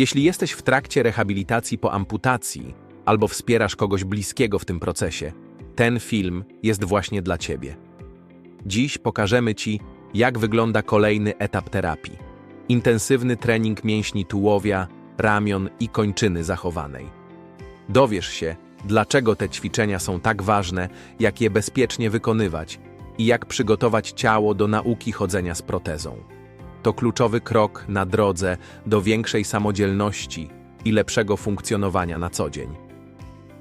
Jeśli jesteś w trakcie rehabilitacji po amputacji albo wspierasz kogoś bliskiego w tym procesie, ten film jest właśnie dla Ciebie. Dziś pokażemy Ci, jak wygląda kolejny etap terapii. Intensywny trening mięśni tułowia, ramion i kończyny zachowanej. Dowiesz się, dlaczego te ćwiczenia są tak ważne, jak je bezpiecznie wykonywać i jak przygotować ciało do nauki chodzenia z protezą. To kluczowy krok na drodze do większej samodzielności i lepszego funkcjonowania na co dzień.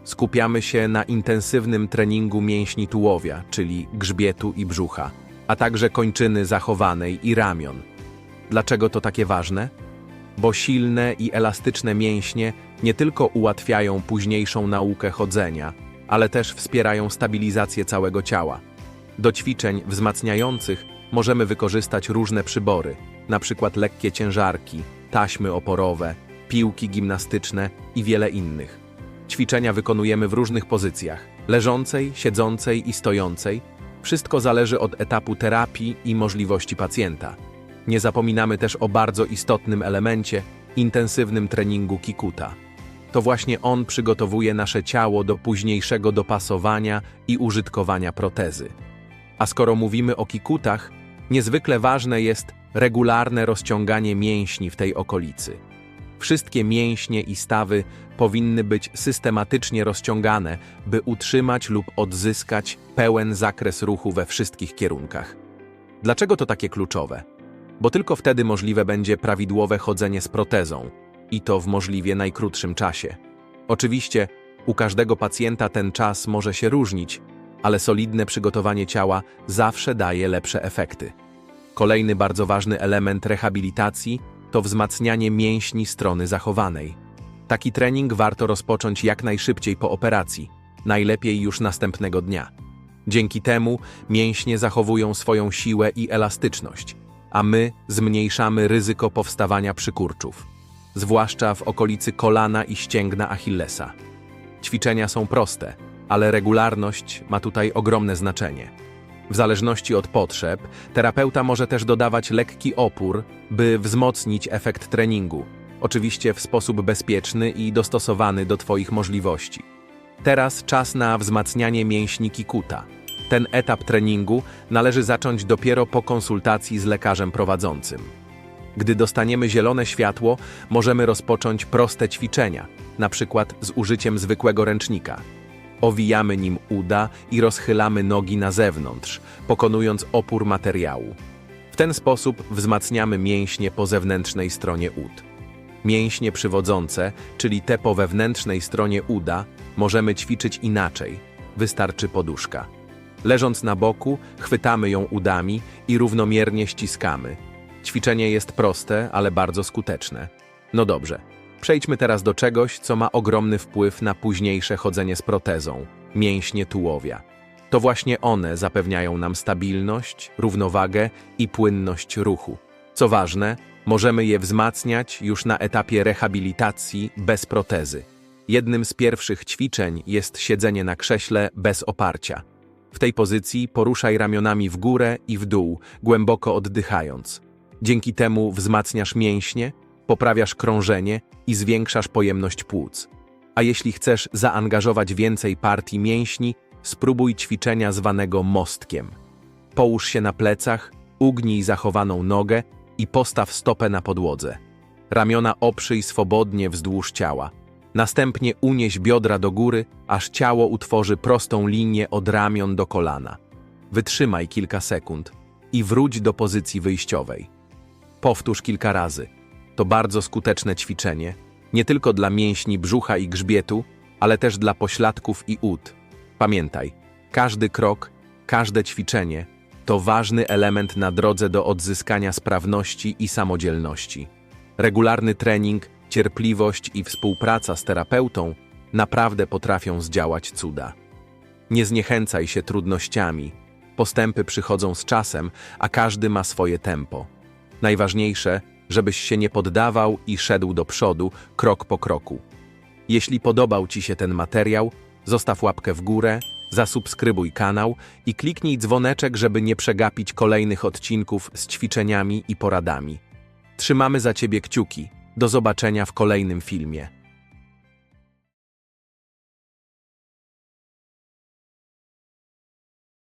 Skupiamy się na intensywnym treningu mięśni tułowia, czyli grzbietu i brzucha, a także kończyny zachowanej i ramion. Dlaczego to takie ważne? Bo silne i elastyczne mięśnie nie tylko ułatwiają późniejszą naukę chodzenia, ale też wspierają stabilizację całego ciała. Do ćwiczeń wzmacniających możemy wykorzystać różne przybory, np. lekkie ciężarki, taśmy oporowe, piłki gimnastyczne i wiele innych. Ćwiczenia wykonujemy w różnych pozycjach leżącej, siedzącej i stojącej. Wszystko zależy od etapu terapii i możliwości pacjenta. Nie zapominamy też o bardzo istotnym elemencie intensywnym treningu kikuta. To właśnie on przygotowuje nasze ciało do późniejszego dopasowania i użytkowania protezy. A skoro mówimy o kikutach, niezwykle ważne jest regularne rozciąganie mięśni w tej okolicy. Wszystkie mięśnie i stawy powinny być systematycznie rozciągane, by utrzymać lub odzyskać pełen zakres ruchu we wszystkich kierunkach. Dlaczego to takie kluczowe? Bo tylko wtedy możliwe będzie prawidłowe chodzenie z protezą i to w możliwie najkrótszym czasie. Oczywiście u każdego pacjenta ten czas może się różnić, ale solidne przygotowanie ciała zawsze daje lepsze efekty. Kolejny bardzo ważny element rehabilitacji to wzmacnianie mięśni strony zachowanej. Taki trening warto rozpocząć jak najszybciej po operacji, najlepiej już następnego dnia. Dzięki temu mięśnie zachowują swoją siłę i elastyczność, a my zmniejszamy ryzyko powstawania przykurczów, zwłaszcza w okolicy kolana i ścięgna Achillesa. Ćwiczenia są proste, ale regularność ma tutaj ogromne znaczenie. W zależności od potrzeb, terapeuta może też dodawać lekki opór, by wzmocnić efekt treningu, oczywiście w sposób bezpieczny i dostosowany do Twoich możliwości. Teraz czas na wzmacnianie mięśni kikuta. Ten etap treningu należy zacząć dopiero po konsultacji z lekarzem prowadzącym. Gdy dostaniemy zielone światło, możemy rozpocząć proste ćwiczenia, na przykład z użyciem zwykłego ręcznika. Owijamy nim uda i rozchylamy nogi na zewnątrz, pokonując opór materiału. W ten sposób wzmacniamy mięśnie po zewnętrznej stronie ud. Mięśnie przywodzące, czyli te po wewnętrznej stronie uda, możemy ćwiczyć inaczej. Wystarczy poduszka. Leżąc na boku, chwytamy ją udami i równomiernie ściskamy. Ćwiczenie jest proste, ale bardzo skuteczne. No dobrze, przejdźmy teraz do czegoś, co ma ogromny wpływ na późniejsze chodzenie z protezą mięśnie tułowia. To właśnie one zapewniają nam stabilność, równowagę i płynność ruchu. Co ważne, możemy je wzmacniać już na etapie rehabilitacji bez protezy. Jednym z pierwszych ćwiczeń jest siedzenie na krześle bez oparcia. W tej pozycji poruszaj ramionami w górę i w dół, głęboko oddychając. Dzięki temu wzmacniasz mięśnie, poprawiasz krążenie i zwiększasz pojemność płuc. A jeśli chcesz zaangażować więcej partii mięśni, spróbuj ćwiczenia zwanego mostkiem. Połóż się na plecach, ugnij zachowaną nogę i postaw stopę na podłodze. Ramiona oprzyj swobodnie wzdłuż ciała. Następnie unieś biodra do góry, aż ciało utworzy prostą linię od ramion do kolana. Wytrzymaj kilka sekund i wróć do pozycji wyjściowej. Powtórz kilka razy. To bardzo skuteczne ćwiczenie, nie tylko dla mięśni brzucha i grzbietu, ale też dla pośladków i ud. Pamiętaj, każdy krok, każde ćwiczenie to ważny element na drodze do odzyskania sprawności i samodzielności. Regularny trening, cierpliwość i współpraca z terapeutą naprawdę potrafią zdziałać cuda. Nie zniechęcaj się trudnościami. Postępy przychodzą z czasem, a każdy ma swoje tempo. Najważniejsze, żebyś się nie poddawał i szedł do przodu, krok po kroku. Jeśli podobał Ci się ten materiał, zostaw łapkę w górę, zasubskrybuj kanał i kliknij dzwoneczek, żeby nie przegapić kolejnych odcinków z ćwiczeniami i poradami. Trzymamy za Ciebie kciuki. Do zobaczenia w kolejnym filmie.